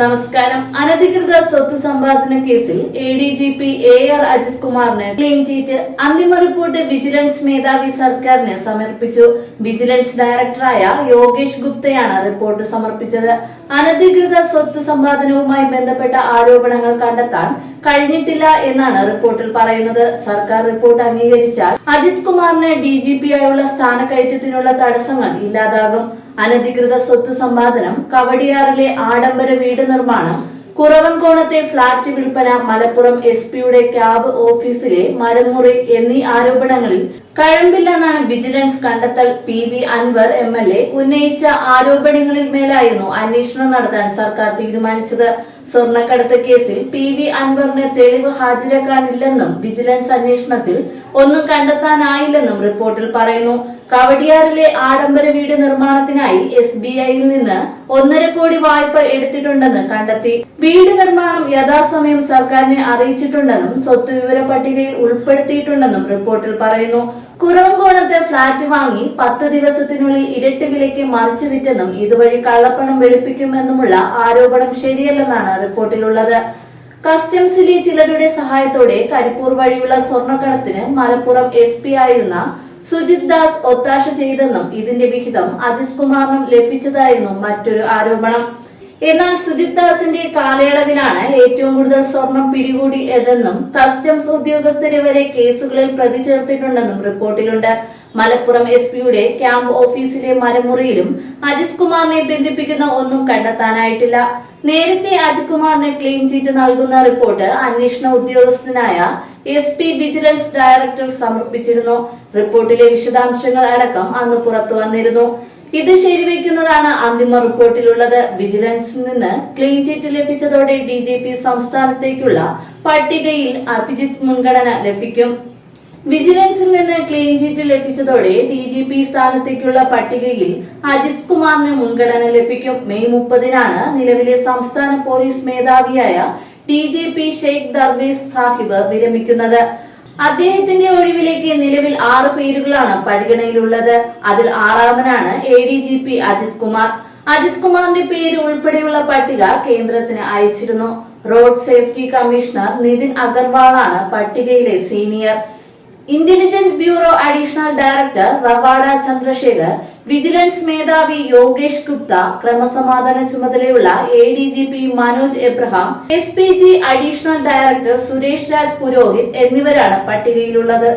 നമസ്കാരം. അനധികൃത സ്വത്ത് സമ്പാദന കേസിൽ A D G P A R Ajith കുമാറിന് ക്ലീൻ ചീറ്റ്. അന്തിമ റിപ്പോർട്ട് വിജിലൻസ് മേധാവി സർക്കാരിന് സമർപ്പിച്ചു. വിജിലൻസ് ഡയറക്ടറായ യോഗേഷ് ഗുപ്തയാണ് റിപ്പോർട്ട് സമർപ്പിച്ചത്. അനധികൃത സ്വത്ത് സമ്പാദനവുമായി ബന്ധപ്പെട്ട ആരോപണങ്ങൾ കണ്ടെത്താൻ കഴിഞ്ഞിട്ടില്ല എന്നാണ് റിപ്പോർട്ടിൽ പറയുന്നത്. സർക്കാർ റിപ്പോർട്ട് അംഗീകരിച്ചാൽ അജിത് കുമാറിന് ഡി ജി പി ആയുള്ള സ്ഥാനക്കയറ്റത്തിനുള്ള തടസ്സങ്ങൾ ഇല്ലാതാകും. അനധികൃത സ്വത്ത് സമ്പാദനം കവടിയാറിലെ ആഡംബര വീട് നിർമ്മാണം കുറവൻകോണത്തെ ഫ്ളാറ്റ് വിൽപ്പന മലപ്പുറം എസ് പിയുടെ ക്യാബ് ഓഫീസിലെ മരമുറി എന്നീ ആരോപണങ്ങളിൽ കഴമ്പില്ലെന്നാണ് വിജിലൻസ് കണ്ടെത്തൽ. P V Anvar M L A ഉന്നയിച്ച ആരോപണങ്ങളിൽ മേലായിരുന്നു അന്വേഷണം നടത്താൻ സർക്കാർ തീരുമാനിച്ചത്. സ്വർണക്കടത്ത് കേസിൽ പി വി അൻവറിന് തെളിവ് ഹാജരാക്കാനില്ലെന്നും വിജിലൻസ് അന്വേഷണത്തിൽ ഒന്നും കണ്ടെത്താനായില്ലെന്നും റിപ്പോർട്ടിൽ പറയുന്നു. കവടിയാറിലെ ആഡംബര വീട് നിർമ്മാണത്തിനായി എസ് ബി ഐയിൽ നിന്ന് ഒന്നര കോടി വായ്പ എടുത്തിട്ടുണ്ടെന്ന് കണ്ടെത്തി. വീട് നിർമ്മാണം യഥാസമയം സർക്കാരിനെ അറിയിച്ചിട്ടുണ്ടെന്നും സ്വത്ത് വിവര പട്ടികയിൽ ഉൾപ്പെടുത്തിയിട്ടുണ്ടെന്നും റിപ്പോർട്ടിൽ പറയുന്നു. കുറവങ്കോണത്ത് ഫ്ളാറ്റ് വാങ്ങി പത്ത് ദിവസത്തിനുള്ളിൽ ഇരട്ടി വിലയ്ക്ക് മറിച്ചു വിറ്റെന്നും ഇതുവഴി കള്ളപ്പണം വെളുപ്പിക്കുമെന്നുമുള്ള ആരോപണം ശരിയല്ലെന്നാണ് റിപ്പോർട്ടിലുള്ളത്. കസ്റ്റംസിലെ ചിലരുടെ സഹായത്തോടെ കരിപ്പൂർ വഴിയുള്ള സ്വർണക്കടത്തിന് മലപ്പുറം എസ് പി ആയിരുന്ന സുജിത് ദാസ് ഒത്താശ ചെയ്തെന്നും ഇതിന്റെ വിഹിതം അജിത് കുമാറിനും ലഭിച്ചതായിരുന്നു മറ്റൊരു ആരോപണം. എന്നാൽ സുജിത് ദാസിന്റെ കാലയളവിലാണ് ഏറ്റവും കൂടുതൽ സ്വർണം പിടികൂടിയതെന്നും കസ്റ്റംസ് ഉദ്യോഗസ്ഥരെ വരെ കേസുകളിൽ പ്രതി ചേർത്തിട്ടുണ്ടെന്നും റിപ്പോർട്ടിലുണ്ട്. മലപ്പുറം എസ് പിയുടെ ക്യാമ്പ് ഓഫീസിലെ മരമുറിയിലും അജിത് കുമാറിനെ ബന്ധിപ്പിക്കുന്ന ഒന്നും കണ്ടെത്താനായിട്ടില്ല. നേരത്തെ അജിത് കുമാറിന് ക്ലീൻ ചീറ്റ് നൽകുന്ന റിപ്പോർട്ട് അന്വേഷണ ഉദ്യോഗസ്ഥനായ എസ് പി വിജിലൻസ് ഡയറക്ടർ സമർപ്പിച്ചിരുന്നു. റിപ്പോർട്ടിലെ വിശദാംശങ്ങൾ അടക്കം അന്ന് പുറത്തു വന്നിരുന്നു. ഇത് ശരിവെക്കുന്നതാണ് അന്തിമ റിപ്പോർട്ടിലുള്ളത്. വിജിലൻസിൽ നിന്ന് ക്ലീൻ ചിറ്റ് ലഭിച്ചതോടെ ഡി ജി പി സംസ്ഥാനത്തേക്കുള്ള പട്ടികയിൽ അഭിജിത്ത് മുൻഗണന ലഭിക്കും. വിജിലൻസിൽ നിന്ന് ക്ലീൻ ചിറ്റ് ലഭിച്ചതോടെ ഡി ജി പി സ്ഥാനത്തേക്കുള്ള പട്ടികയിൽ അജിത് കുമാറിന് മുൻഗണന ലഭിക്കും. മെയ് മുപ്പതിനാണ് നിലവിലെ സംസ്ഥാന police മേധാവിയായ D G P Sheikh Darvesh Sahib വിരമിക്കുന്നത്. അദ്ദേഹത്തിന്റെ ഒഴിവിലേക്ക് നിലവിൽ ആറ് പേരുകളാണ് പരിഗണനയിലുള്ളത്. അതിൽ ആറാമനാണ് A D G P Ajith Kumar. Ajith കുമാറിന്റെ പേര് ഉൾപ്പെടെയുള്ള പട്ടിക കേന്ദ്രത്തിന് അയച്ചിരുന്നു. റോഡ് സേഫ്റ്റി കമ്മീഷണർ നിതിൻ അഗർവാളാണ് പട്ടികയിലെ senior. Intelligence bureau additional director Ravada Chandrasekhar vigilance മേധാവി യോഗേഷ് ഗുപ്ത ക്രമസമാധാന ചുമതലയുള്ള A D G P Manoj Abraham S P G additional director Suresh Raj Purohit എന്നിവരാണ് പട്ടികയിലുള്ളത്.